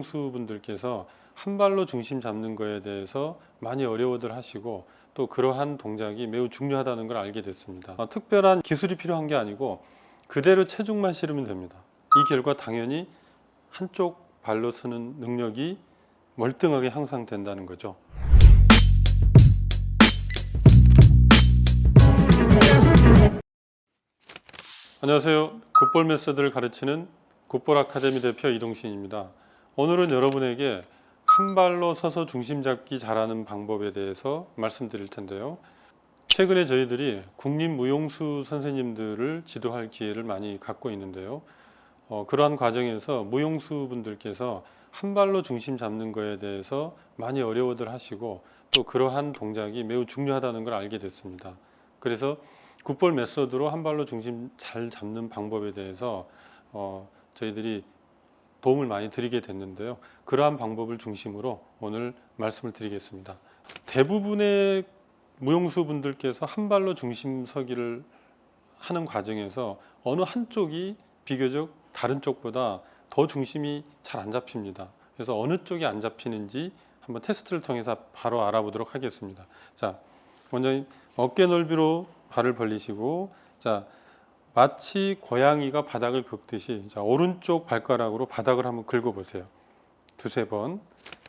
무용수 분들께서 한 발로 중심 잡는 거에 대해서 많이 어려워들 하시고 또 그러한 동작이 매우 중요하다는 걸 알게 됐습니다. 어, 특별한 기술이 필요한 게 아니고 그대로 체중만 실으면 됩니다. 이 결과 당연히 한쪽 발로 쓰는 능력이 멀등하게 향상된다는 거죠. 안녕하세요. 굿볼 메서드를 가르치는 굿볼 아카데미 대표 이동신입니다. 오늘은 여러분에게 한 발로 서서 중심 잡기 잘하는 방법에 대해서 말씀드릴 텐데요. 최근에 저희들이 국립 무용수 선생님들을 지도할 기회를 많이 갖고 있는데요. 어, 그러한 과정에서 무용수 분들께서 한 발로 중심 잡는 거에 대해서 많이 어려워들 하시고 또 그러한 동작이 매우 중요하다는 걸 알게 됐습니다. 그래서 굿볼 메소드로 한 발로 중심 잘 잡는 방법에 대해서 어, 저희들이 도움을 많이 드리게 됐는데요. 그러한 방법을 중심으로 오늘 말씀을 드리겠습니다. 대부분의 무용수 분들께서 한 발로 중심 서기를 하는 과정에서 어느 한쪽이 비교적 다른 쪽보다 더 중심이 잘 안 잡힙니다. 그래서 어느 쪽이 안 잡히는지 한번 테스트를 통해서 바로 알아보도록 하겠습니다. 자, 먼저 어깨 넓이로 발을 벌리시고 자 마치 고양이가 바닥을 긁듯이 자 오른쪽 발가락으로 바닥을 한번 긁어보세요. 두세 번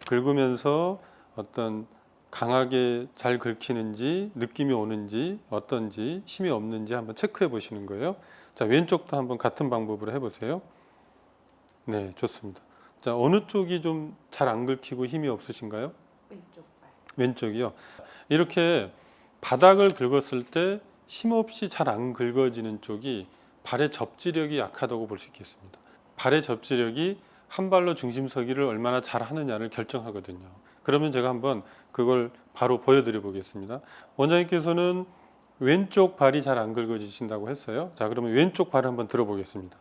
긁으면서 어떤 강하게 잘 긁히는지 느낌이 오는지 어떤지 힘이 없는지 한번 체크해 보시는 거예요. 자 왼쪽도 한번 같은 방법으로 해보세요. 네 좋습니다. 자 어느 쪽이 좀 잘 안 긁히고 힘이 없으신가요? 왼쪽 발. 왼쪽이요. 이렇게 바닥을 긁었을 때 힘없이 잘 안 긁어지는 쪽이 발의 접지력이 약하다고 볼 수 있겠습니다. 발의 접지력이 한 발로 중심 서기를 얼마나 잘 하느냐를 결정하거든요. 그러면 제가 한번 그걸 바로 보여드려 보겠습니다. 원장님께서는 왼쪽 발이 잘 안 긁어지신다고 했어요. 자, 그러면 왼쪽 발을 한번 들어보겠습니다.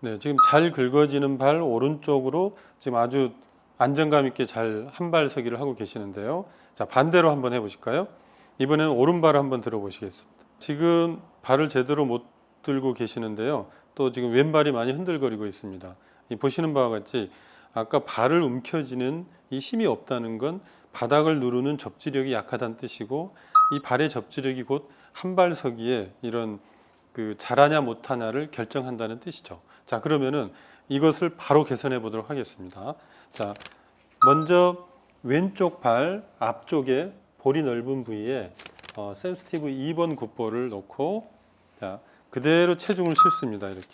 네, 지금 잘 긁어지는 발 오른쪽으로 지금 아주 안정감 있게 잘 한 발 서기를 하고 계시는데요. 자, 반대로 한번 해보실까요? 이번에는 오른발을 한번 들어보시겠습니다. 지금 발을 제대로 못 들고 계시는데요. 또 지금 왼발이 많이 흔들거리고 있습니다. 이 보시는 바와 같이 아까 발을 움켜쥐는 이 힘이 없다는 건 바닥을 누르는 접지력이 약하다는 뜻이고 이 발의 접지력이 곧 한 발 서기에 이런 그 잘하냐 못하냐를 결정한다는 뜻이죠. 자 그러면은 이것을 바로 개선해 보도록 하겠습니다. 자 먼저 왼쪽 발 앞쪽에 볼이 넓은 부위에 어, 센스티브 2번 굿볼을 놓고 자 그대로 체중을 싣습니다 이렇게.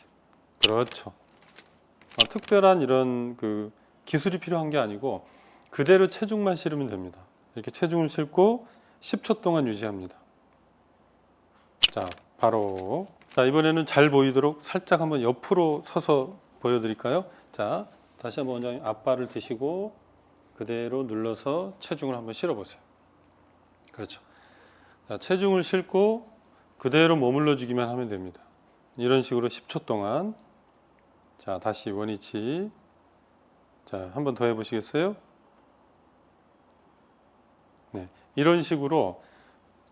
그렇죠. 어, 특별한 이런 그 기술이 필요한 게 아니고 그대로 체중만 실으면 됩니다. 이렇게 체중을 싣고 10초 동안 유지합니다. 자 바로. 자 이번에는 잘 보이도록 살짝 한번 옆으로 서서 보여드릴까요? 자 다시 한번 앞발을 드시고 그대로 눌러서 체중을 한번 실어 보세요 그렇죠. 자, 체중을 싣고 그대로 머물러 주기만 하면 됩니다. 이런 식으로 10초 동안 자, 다시 원위치 자, 한 번 더 해 보시겠어요? 네. 이런 식으로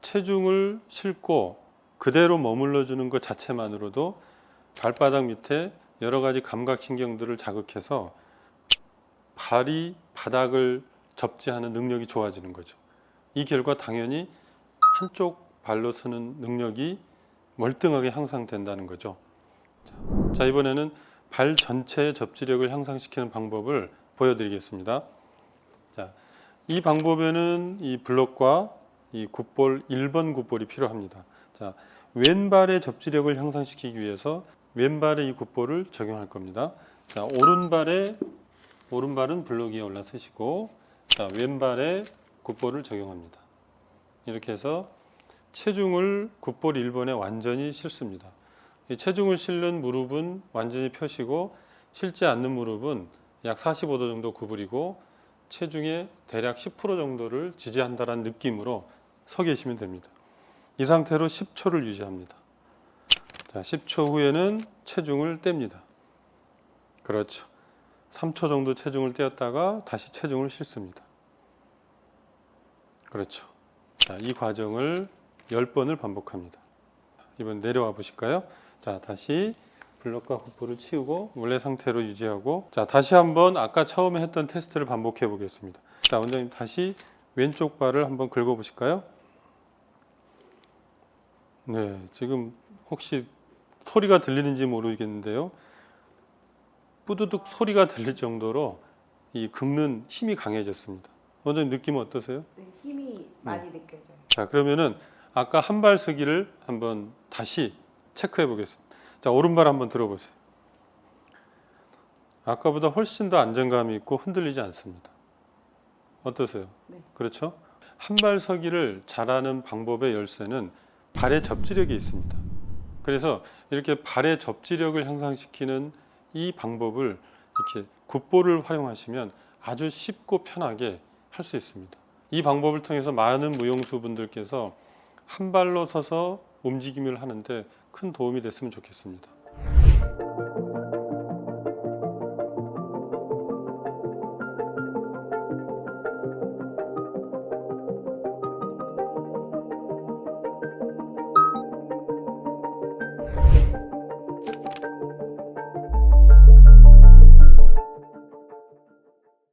체중을 싣고 그대로 머물러 주는 것 자체만으로도 발바닥 밑에 여러 가지 감각 신경들을 자극해서 발이 바닥을 접지하는 능력이 좋아지는 거죠. 이 결과 당연히 한쪽 발로 쓰는 능력이 멀등하게 향상된다는 거죠. 자, 자, 이번에는 발 전체의 접지력을 향상시키는 방법을 보여드리겠습니다. 자, 이 방법에는 이 블록과 이 굿볼 1번 굿볼이 필요합니다. 자, 왼발의 접지력을 향상시키기 위해서 왼발의 이 굿볼을 적용할 겁니다. 자, 오른발에 오른발은 블록 위에 올라서시고 자, 왼발에 굿볼을 적용합니다. 이렇게 해서 체중을 굿볼 1번에 완전히 실습니다. 이 체중을 실는 무릎은 완전히 펴시고 실지 않는 무릎은 약 45도 정도 구부리고 체중의 대략 10% 정도를 지지한다는 느낌으로 서 계시면 됩니다. 이 상태로 10초를 유지합니다. 자, 10초 후에는 체중을 뗍니다. 그렇죠. 3초 정도 체중을 떼었다가 다시 체중을 실습니다. 그렇죠. 자, 이 과정을 10번을 반복합니다. 이번 내려와 보실까요? 자, 다시 블럭과 굿볼을 치우고 원래 상태로 유지하고 자 다시 한번 아까 처음에 했던 테스트를 반복해 보겠습니다. 자 원장님 다시 왼쪽 발을 한번 긁어 보실까요? 네 지금 혹시 소리가 들리는지 모르겠는데요. 뿌두둑 소리가 들릴 정도로 이 긁는 힘이 강해졌습니다. 원장님 느낌은 어떠세요? 네, 많이 느껴져요. 자 그러면은 아까 한 발 서기를 한번 다시 체크해 보겠습니다. 자 오른발 한번 들어보세요. 아까보다 훨씬 더 안정감이 있고 흔들리지 않습니다. 어떠세요? 네. 그렇죠? 한 발 서기를 잘하는 방법의 열쇠는 발의 접지력이 있습니다. 그래서 이렇게 발의 접지력을 향상시키는 이 방법을 이렇게 굿볼을 활용하시면 아주 쉽고 편하게 할 수 있습니다. 이 방법을 통해서 많은 무용수 분들께서 한 발로 서서 움직임을 하는데 큰 도움이 됐으면 좋겠습니다.